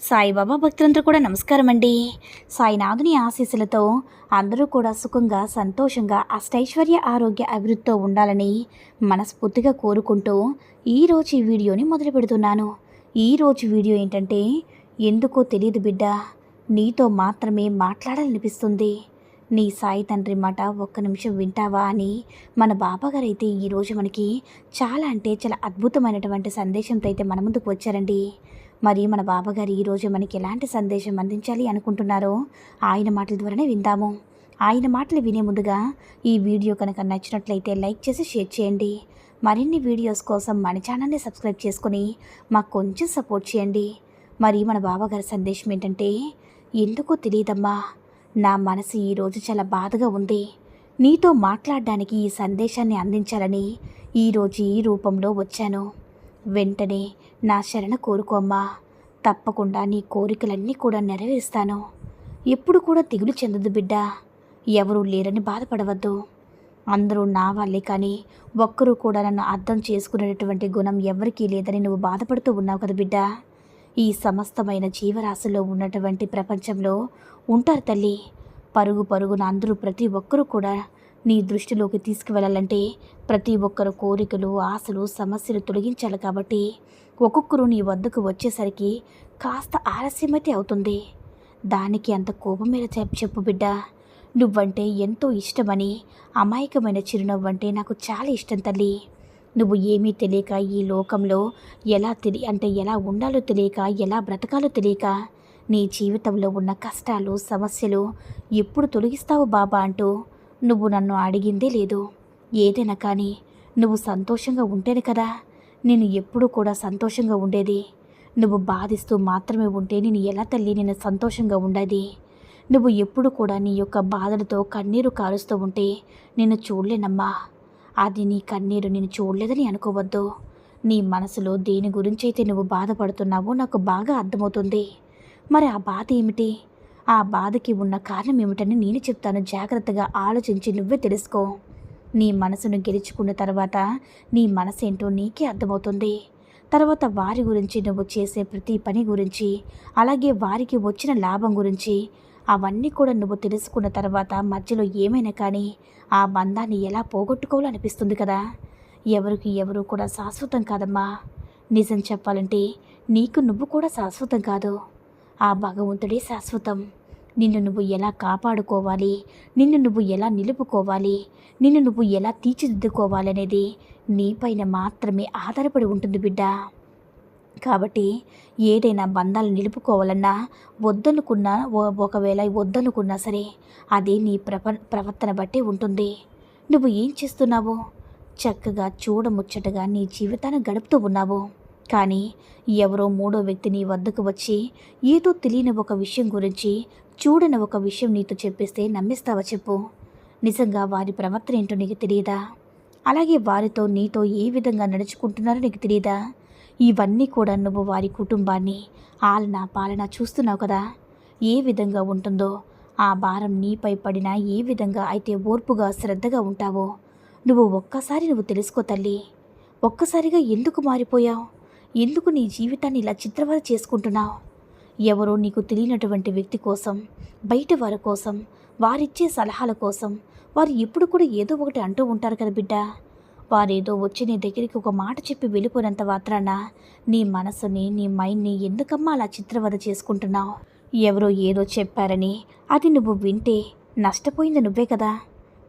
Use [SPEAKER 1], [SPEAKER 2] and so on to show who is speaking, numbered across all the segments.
[SPEAKER 1] సాయిబాబా భక్తులందరూ కూడా నమస్కారం అండి సాయినాథుని ఆశీస్సులతో అందరూ కూడా సుఖంగా సంతోషంగా అష్టైశ్వర్య ఆరోగ్య అభివృద్ధితో ఉండాలని మనస్ఫూర్తిగా కోరుకుంటూ ఈరోజు ఈ వీడియోని మొదలు పెడుతున్నాను. ఈరోజు వీడియో ఏంటంటే ఎందుకో తెలియదు బిడ్డ నీతో మాత్రమే మాట్లాడాలనిపిస్తుంది. నీ సాయి తండ్రి మాట ఒక్క నిమిషం వింటావా అని మన బాబాగారు అయితే ఈరోజు మనకి చాలా అంటే చాలా అద్భుతమైనటువంటి సందేశంతో అయితే మన ముందుకు వచ్చారండి. మరి మన బాబాగారు ఈరోజు మనకి ఎలాంటి సందేశం అందించాలి అనుకుంటున్నారో ఆయన మాటల ద్వారానే విందాము. ఆయన మాటలు వినే ముందుగా ఈ వీడియో కనుక నచ్చినట్లయితే లైక్ చేసి షేర్ చేయండి. మరిన్ని వీడియోస్ కోసం మన ఛానల్ని సబ్స్క్రైబ్ చేసుకొని మాకు కొంచెం సపోర్ట్ చేయండి. మరి మన బాబాగారి సందేశం ఏంటంటే ఎందుకో తెలియదమ్మా నా మనసు ఈరోజు చాలా బాధగా ఉంది. నీతో మాట్లాడడానికి ఈ సందేశాన్ని అందించాలని ఈరోజు ఈ రూపంలో వచ్చాను. వెంటనే నా శరణ కోరుకోమ్మా తప్పకుండా నీ కోరికలన్నీ కూడా నెరవేరుస్తాను. ఎప్పుడు కూడా దిగులు చెందదు బిడ్డ. ఎవరూ లేరని బాధపడవద్దు. అందరూ నా వాళ్ళే కానీ ఒక్కరూ కూడా నన్ను అర్థం చేసుకునేటటువంటి గుణం ఎవరికీ లేదని నువ్వు బాధపడుతూ ఉన్నావు కదా బిడ్డ. ఈ సమస్తమైన జీవరాశిలో ఉన్నటువంటి ప్రపంచంలో ఉంటారు తల్లి. పరుగు పరుగున అందరూ ప్రతి ఒక్కరూ కూడా నీ దృష్టిలోకి తీసుకువెళ్ళాలంటే ప్రతి ఒక్కరు కోరికలు ఆశలు సమస్యలు తొలగించాలి కాబట్టి ఒక్కొక్కరు నీ వద్దకు వచ్చేసరికి కాస్త ఆలస్యమైతే అవుతుంది. దానికి అంత కోపం మీద చెప్పు బిడ్డ. నువ్వంటే ఎంతో ఇష్టమని అమాయకమైన చిరునవ్వు అంటే నాకు చాలా ఇష్టం తల్లి. నువ్వు ఏమీ తెలియక ఈ లోకంలో ఎలా తెలి అంటే ఎలా ఉండాలో తెలియక ఎలా బ్రతకాలో తెలియక నీ జీవితంలో ఉన్న కష్టాలు సమస్యలు ఎప్పుడు తొలగిస్తావు బాబా అంటూ నువ్వు నన్ను అడిగిందే లేదు. ఏదైనా కానీ నువ్వు సంతోషంగా ఉంటేనే కదా నేను ఎప్పుడూ కూడా సంతోషంగా ఉండేది. నువ్వు బాధిస్తూ మాత్రమే ఉంటే నేను ఎలా తల్లి నేను సంతోషంగా ఉండేది? నువ్వు ఎప్పుడు కూడా నీ యొక్క బాధలతో కన్నీరు కారుస్తూ ఉంటే నేను చూడలేనమ్మా. అది నీ కన్నీరు నేను చూడలేదని అనుకోవద్దు. నీ మనసులో దేని గురించి అయితే నువ్వు బాధపడుతున్నావో నాకు బాగా అర్థమవుతుంది. మరి ఆ బాధ ఏమిటి? ఆ బాధకి ఉన్న కారణం ఏమిటని నేను చెప్తాను. జాగ్రత్తగా ఆలోచించి నువ్వే తెలుసుకో. నీ మనసును గెలుచుకున్న తర్వాత నీ మనసేంటో నీకే అర్థమవుతుంది. తర్వాత వారి గురించి నువ్వు చేసే ప్రతి పని గురించి అలాగే వారికి వచ్చిన లాభం గురించి అవన్నీ కూడా నువ్వు తెలుసుకున్న తర్వాత మధ్యలో ఏమైనా కానీ ఆ బంధాన్ని ఎలా పోగొట్టుకోవాలో అనిపిస్తుంది కదా? ఎవరికి ఎవరు కూడా శాశ్వతం కాదమ్మా. నిజం చెప్పాలంటే నీకు నువ్వు కూడా శాశ్వతం కాదు. ఆ భగవంతుడే శాశ్వతం. నిన్ను నువ్వు ఎలా కాపాడుకోవాలి? నిన్ను నువ్వు ఎలా నిలుపుకోవాలి? నిన్ను నువ్వు ఎలా తీర్చిదిద్దుకోవాలనేది నీపైన మాత్రమే ఆధారపడి ఉంటుంది బిడ్డ. కాబట్టి ఏదైనా బంధాలు నిలుపుకోవాలన్నా వద్దనుకున్నా ఒకవేళ వద్దనుకున్నా సరే అది నీ ప్రప ప్రవర్తన బట్టే ఉంటుంది. నువ్వు ఏం చేస్తున్నావు? చక్కగా చూడముచ్చటగా నీ జీవితాన్ని గడుపుతూ ఉన్నావు. కానీ ఎవరో మూడో వ్యక్తి నీ వద్దకు వచ్చి ఏదో తెలియని ఒక విషయం గురించి చూడని ఒక విషయం నీతో చెప్పిస్తే నమ్మిస్తావా చెప్పు. నిజంగా వారి ప్రవర్తన ఏంటో నీకు తెలియదా అలాగే వారితో నీతో ఏ విధంగా నడుచుకుంటున్నారో నీకు తెలియదా ఇవన్నీ కూడా నువ్వు వారి కుటుంబాన్ని ఆలన పాలన చూస్తున్నావు కదా? ఏ విధంగా ఉంటుందో ఆ భారం నీపై పడినా ఏ విధంగా అయితే ఓర్పుగా శ్రద్ధగా ఉంటావో నువ్వు ఒక్కసారి నువ్వు తెలుసుకో తల్లి. ఒక్కసారిగా ఎందుకు మారిపోయావు? ఎందుకు నీ జీవితాన్ని ఇలా చిత్రవద చేసుకుంటున్నావు? ఎవరో నీకు తెలియనటువంటి వ్యక్తి కోసం బయట వారి కోసం వారిచ్చే సలహాల కోసం వారు ఎప్పుడు కూడా ఏదో ఒకటి అంటూ ఉంటారు కదా బిడ్డ. వారేదో వచ్చి నీ దగ్గరికి ఒక మాట చెప్పి వెళ్ళిపోయినంత మాత్రాన నీ మనసుని నీ మైండ్ని ఎందుకమ్మా అలా చిత్రవద చేసుకుంటున్నావు? ఎవరో ఏదో చెప్పారని అది నువ్వు వింటే నష్టపోయింది నువ్వే కదా.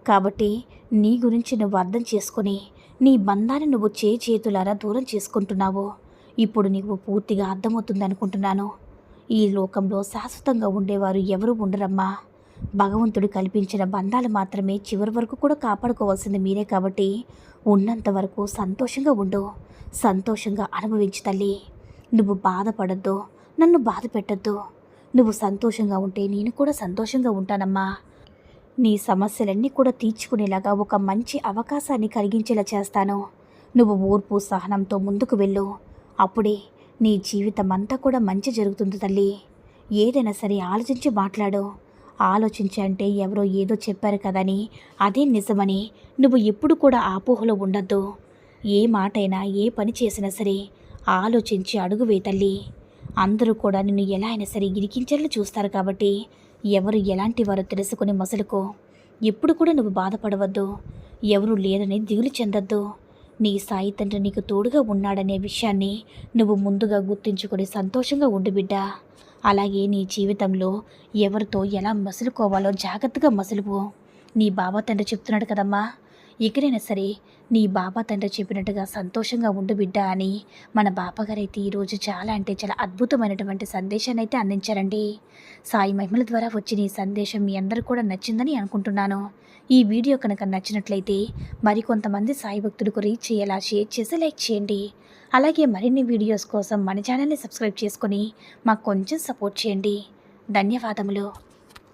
[SPEAKER 1] కాబట్టి నీ గురించి నువ్వు అర్థం చేసుకొని నీ బంధాన్ని నువ్వు చే చేతులారా దూరం చేసుకుంటున్నావు. ఇప్పుడు నీకు పూర్తిగా అర్థమవుతుంది అనుకుంటున్నాను ఈ లోకంలో శాశ్వతంగా ఉండేవారు ఎవరు ఉండరమ్మా. భగవంతుడు కల్పించిన బంధాలు మాత్రమే చివరి వరకు కూడా కాపాడుకోవాల్సింది మీరే కాబట్టి ఉన్నంత వరకు సంతోషంగా ఉండు. సంతోషంగా అనుభవించు తల్లి. నువ్వు బాధపడద్దు. నన్ను బాధ పెట్టద్దు. నువ్వు సంతోషంగా ఉంటే నేను కూడా సంతోషంగా ఉంటానమ్మా. నీ సమస్యలన్నీ కూడా తీర్చుకునేలాగా ఒక మంచి అవకాశాన్ని కలిగించేలా చేస్తాను. నువ్వు ఓర్పు సహనంతో ముందుకు వెళ్ళు. అప్పుడే నీ జీవితం అంతా కూడా మంచి జరుగుతుంది తల్లి. ఏదైనా సరే ఆలోచించి మాట్లాడు. ఆలోచించి అంటే ఎవరో ఏదో చెప్పారు కదని అదే నిజమని నువ్వు ఎప్పుడు కూడా ఆపోహలో ఉండద్దు. ఏ మాటైనా ఏ పని చేసినా సరే ఆలోచించి అడుగువే తల్లి. అందరూ కూడా నిన్ను ఎలా అయినా సరే ఇరికించేలా చూస్తారు కాబట్టి ఎవరు ఎలాంటి వారో తెలుసుకుని మసలుకో. ఎప్పుడు కూడా నువ్వు బాధపడవద్దు. ఎవరు లేరని దిగులు చెందొద్దు. నీ సాయి తండ్రి నీకు తోడుగా ఉన్నాడనే విషయాన్ని నువ్వు ముందుగా గుర్తించుకొని సంతోషంగా ఉండు బిడ్డ. అలాగే నీ జీవితంలో ఎవరితో ఎలా మసులుకోవాలో జాగ్రత్తగా మసులుపు. నీ బాబా తండ్రి చెప్తున్నాడు కదమ్మా ఎక్కడైనా సరే నీ బాబా తండ్రి చెప్పినట్టుగా సంతోషంగా ఉండు బిడ్డ అని మన బాపగారైతే ఈరోజు చాలా అంటే చాలా అద్భుతమైనటువంటి సందేశాన్ని అయితే అందించారండి. సాయి మహిమల ద్వారా వచ్చిన ఈ సందేశం మీ అందరూ కూడా నచ్చిందని అనుకుంటున్నాను. ఈ వీడియో కనుక నచ్చినట్లయితే మరికొంతమంది సాయి భక్తులకు రీచ్ చేయేలా షేర్ చేసి లైక్ చేయండి. అలాగే మరిన్ని వీడియోస్ కోసం మన ఛానల్ని సబ్స్క్రైబ్ చేసుకొని మాకు కొంచెం సపోర్ట్ చేయండి. ధన్యవాదములు.